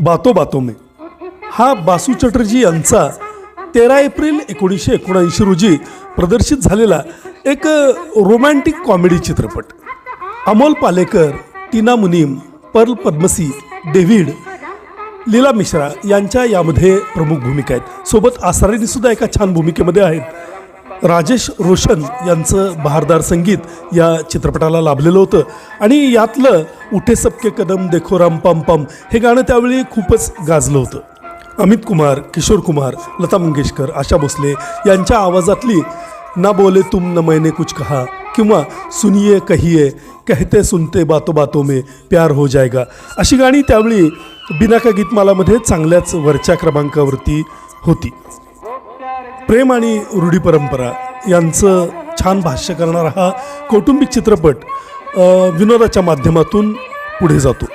बातो बातो में हा बासू चटर्जी यांचा तेरा एप्रिल एकोणीसशे एकोणऐंशी रोजी प्रदर्शित झालेला एक रोमॅन्टिक कॉमेडी चित्रपट. अमोल पालेकर टीना मुनीम पर्ल पद्मसी डेव्हिड लीला मिश्रा यांच्या यामध्ये प्रमुख भूमिका आहेत. सोबत आसारेनीसुद्धा एका छान भूमिकेमध्ये आहेत. राजेश रोशन यांचं बहारदार संगीत या चित्रपटाला लाभलेलं होतं. आणि यातलं उठे सबके कदम देखो राम पम पम हे गाणं त्यावेळी खूपच गाजलं होतं. अमित कुमार किशोर कुमार लता मंगेशकर आशा भोसले यांच्या आवाजातली ना बोले तुम न मैंने कुछ कहा किंवा सुनिये कहिये कहते सुनते बातो बातो में प्यार हो जाएगा अशी गाणी त्यावेळी बिनाका गीतमालामध्ये चांगल्याच वरच्या क्रमांकावरती होती. प्रेम आणि रूढी परंपरा यांचं छान भाष्य करणारा हा कौटुंबिक चित्रपट विनोदाच्या माध्यमातून पुढे जातो.